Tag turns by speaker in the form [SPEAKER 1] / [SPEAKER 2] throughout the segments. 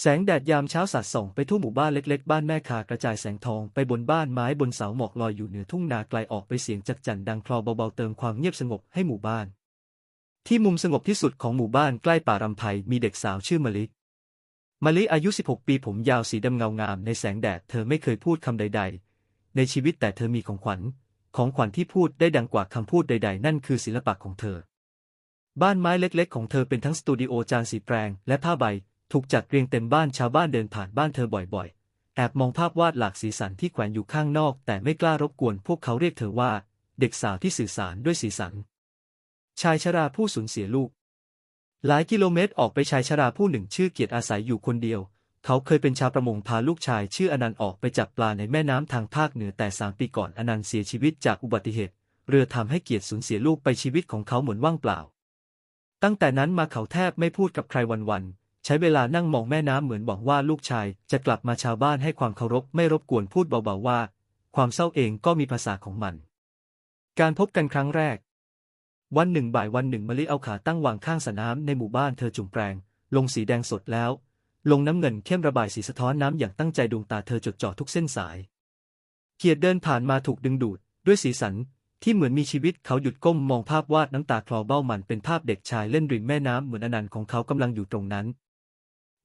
[SPEAKER 1] แสงแดดยามเช้าสาดส่องไปทั่วหมู่บ้านเล็กๆ บ้านแม่คากระจายแสงทองไปบนบ้านไม้บนเสาหมอกลอยอยู่เหนือทุ่งนาไกลออกไปเสียงจักจั่นดังคลอเบาๆเติมความเงียบสงบให้หมู่บ้าน ที่มุมสงบที่สุดของหมู่บ้านใกล้ป่ารำไพมีเด็กสาวชื่อมะลิมะลิอายุ 16 ปีผมยาวสีดำเงางามในแสงแดดเธอไม่เคยพูดคำใด ๆ ในชีวิตแต่เธอมีของขวัญ ของขวัญที่พูดได้ดังกว่าคำพูดใด ๆ นั่นคือศิลปะของเธอ บ้านไม้เล็ก ๆ ของเธอเป็นทั้งสตูดิโอจานสีแปรงและผ้าใบ ถูกจัดเรียงเต็มบ้านชาวบ้านเดินผ่านบ้านเธอบ่อยๆ แอบมองภาพวาดหลากสีสันที่แขวนอยู่ข้างนอก แต่ไม่กล้ารบกวนพวกเขาเรียกเธอว่า เด็กสาวที่สื่อสารด้วยสีสัน ชายชราผู้สูญเสียลูก หลายกิโลเมตรออกไปชายชราผู้หนึ่งชื่อเกียรติอาศัยอยู่คนเดียว เขาเคยเป็นชาวประมงพาลูกชายชื่ออนันต์ออกไปจับปลาในแม่น้ำทางภาคเหนือแต่สามปีก่อนอนันต์เสียชีวิตจากอุบัติเหตุ เรือทำให้เกียรติสูญเสียลูกไปชีวิตของเขาเหมือนว่างเปล่า ตั้งแต่นั้นมาเขาแทบไม่พูดกับใครวันๆ ใช้เวลานั่งมองแม่น้ำเหมือนหวังว่าลูกชายจะกลับมาชาวบ้านให้ความเคารพไม่รบกวนพูดเบาๆว่า ความเศร้าเองก็มีภาษาของมัน การพบกันครั้งแรก วันหนึ่งบ่ายวันหนึ่งมะลิเอาขาตั้งวางข้างสระน้ำในหมู่บ้านเธอจุ่มแปรง ลงสีแดงสดแล้ว ลงน้ำเงินเข้มระบายสีสะท้อนน้ำอย่างตั้งใจดวงตาเธอจดจ่อทุกเส้นสายเกียร์เดินผ่านมาถูกดึงดูด ด้วยสีสันที่เหมือนมีชีวิตเขาหยุดก้มมองภาพวาดน้ำตาคลอเบ้ามันเป็นภาพเด็กชายเล่นริมแม่น้ำเหมือนอนันต์ของเขากำลังอยู่ตรงนั้น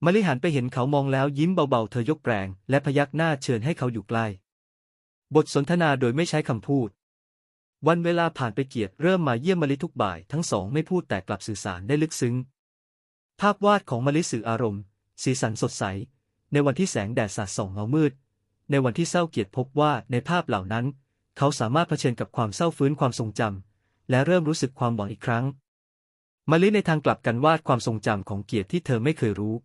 [SPEAKER 1] มะลิหันไปเห็นเขามองแล้วยิ้มเบาๆ เธอยกแปรงและพยักหน้าเชิญให้เขาอยู่ใกล้ บทสนทนาโดยไม่ใช้คำพูด วันเวลาผ่านไปเกียรติเริ่มมาเยี่ยมมะลิทุกบ่าย ทั้งสองไม่พูดแต่กลับสื่อสารได้ลึกซึ้ง ภาพวาดของมะลิสื่ออารมณ์ สีสันสดใส ในวันที่แสงแดดสาดส่องเงามืด ในวันที่เศร้าเกียรติพบว่าในภาพเหล่านั้น เขาสามารถเผชิญกับความเศร้าฟื้นความทรงจำและเริ่มรู้สึกความหวังอีกครั้งมะลิในทางกลับกันวาดความทรงจำของเกียรติที่เธอไม่เคยรู้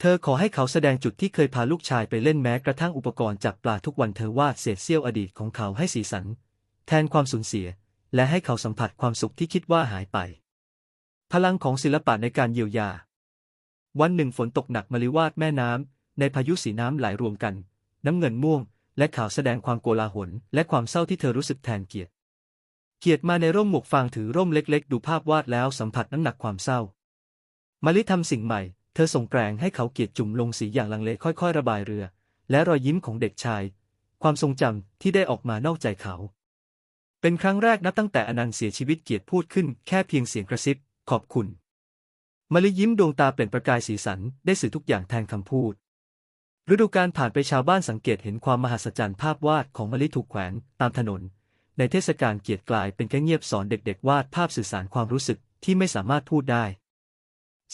[SPEAKER 1] เธอขอให้เขาแสดงจุดที่เคยพาลูกชายไปเล่นแม้กระทั่งอุปกรณ์จับปลาทุกวันเธอวาดเศษเสี้ยวอดีตของเขาให้สีสัน แทนความสูญเสีย และให้เขาสัมผัสความสุขที่คิดว่าหายไป พลังของศิลปะในการเยียวยา วันหนึ่งฝนตกหนักมะลิวาดแม่น้ำในพายุสีน้ำไหลรวมกัน น้ำเงินม่วง และขาวแสดงความโกลาหลและความเศร้าที่เธอรู้สึกแทนเกียรติเกียรติมาในร่มหมวกฟางถือร่มเล็ก ๆ ดูภาพวาดแล้วสัมผัสน้ำหนักความเศร้ามะลิทำสิ่งใหม่ เธอส่งแกรงให้เขาเกียรติจุ่มลงสีอย่างลังเลค่อยๆ ระบายเรือ และรอยยิ้มของเด็กชาย ความทรงจำที่ได้ออกมานอกใจเขา เป็นครั้งแรกนับตั้งแต่อนันต์เสียชีวิตเกียรติพูดขึ้นแค่เพียงเสียงกระซิบ ขอบคุณมลิยิ้มดวงตาเปล่งประกายสีสันได้สื่อทุกอย่างแทนคำพูด ฤดูกาลผ่านไปชาวบ้านสังเกตเห็นความมหัศจรรย์ภาพวาดของมลิถูกแขวนตามถนน ในเทศกาลเกียรติกลายเป็นแค่เงียบสอนเด็กๆ วาดภาพสื่อสารความรู้สึกที่ไม่สามารถพูดได้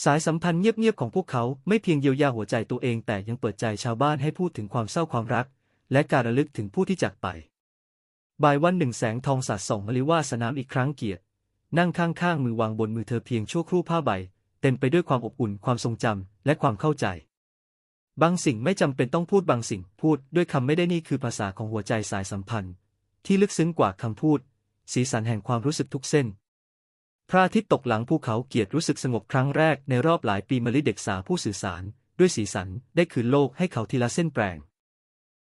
[SPEAKER 1] สายสัมพันธ์เงียบๆของพวกเขาไม่เพียงเยียวยาหัวใจตัวเองแต่ยังเปิดใจชาวบ้านให้พูดถึงความเศร้าความรัก และการระลึกถึงผู้ที่จากไป บ่ายวันหนึ่งแสงทองสาดส่องมะลิว่าสนามอีกครั้งเกียรติ นั่งข้างๆมือวางบนมือเธอเพียงชั่วครู่ผ้าใบ เต็มไปด้วยความอบอุ่นความทรงจำและความเข้าใจ บางสิ่งไม่จำเป็นต้องพูดบางสิ่งพูดด้วยคำไม่ได้นี่คือภาษาของหัวใจสายสัมพันธ์ ที่ลึกซึ้งกว่าคำพูด สีสันแห่งความรู้สึกทุกเส้น พระอาทิตย์ตกหลังภูเขาเกียรติรู้สึกสงบครั้งแรกในรอบหลายปีมะลิเด็กสาวผู้สื่อสาร ด้วยสีสันได้คืนโลกให้เขาทีละเส้นแปลง